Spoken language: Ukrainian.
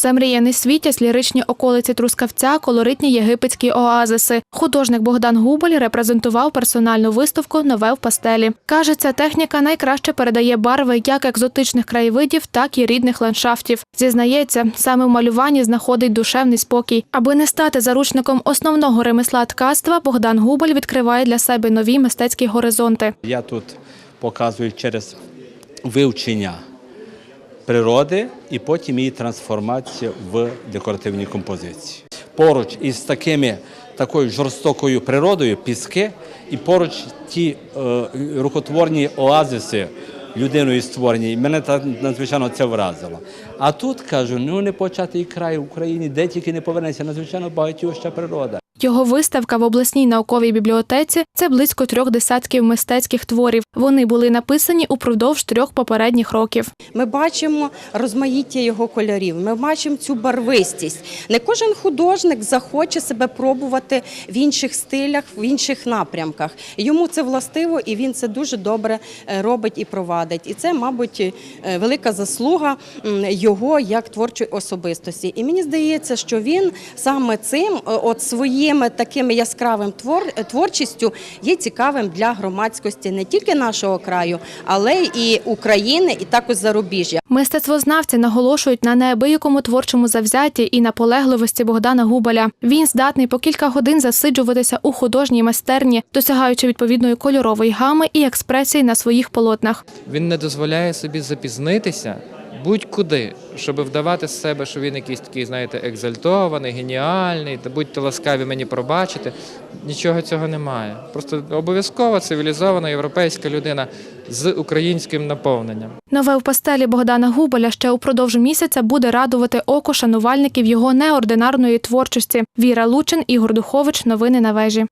Замріяний світязь, ліричні околиці Трускавця, колоритні єгипетські оазиси. Художник Богдан Губель репрезентував персональну виставку Нове в пастелі. Каже, ця техніка найкраще передає барви як екзотичних краєвидів, так і рідних ландшафтів. Зізнається, саме в малюванні знаходить душевний спокій. Аби не стати заручником основного ремесла ткацтва, Богдан Губель відкриває для себе нові мистецькі горизонти. Я тут показую через вивчення природи і потім її трансформацію в декоративні композиції. Поруч із такими такою жорстокою природою піски, і поруч ті е, рукотворні оазиси людиною створені. Мене та надзвичайно це вразило. А тут кажу, ну не початий край в Україні, де тільки не повернеться, надзвичайно багатюща природа. Його виставка в обласній науковій бібліотеці це близько трьох десятків мистецьких творів. Вони були написані упродовж трьох попередніх років. Ми бачимо розмаїття його кольорів. Ми бачимо цю барвистість. Не кожен художник захоче себе пробувати в інших стилях, в інших напрямках. Йому це властиво, і він це дуже добре е, робить і провадить. І це, мабуть, е, велика заслуга його як творчої особистості. І мені здається, що він саме цим, е, от своїми такими яскравим твор, творчістю, є цікавим для громадськості не тільки нашого краю, але і України, і також зарубіжжя. Мистецтвознавці наголошують на неабиякому творчому завзятті і наполегливості Богдана Губаля. Він здатний по кілька годин засиджуватися у художній майстерні, досягаючи відповідної кольорової гами і експресії на своїх полотнах. Він не дозволяє собі запізнитися будь-куди, щоб вдавати з себе, що він якийсь такий, знаєте, екзальтований, геніальний, та будьте ласкаві мені пробачити. Нічого цього немає. Просто обов'язкова цивілізована європейська людина з українським наповненням. Нове в пастелі Богдана Губаля ще упродовж місяця буде радувати око шанувальників його неординарної творчості. Віра Лучин, Ігор Духович. Новини на вежі.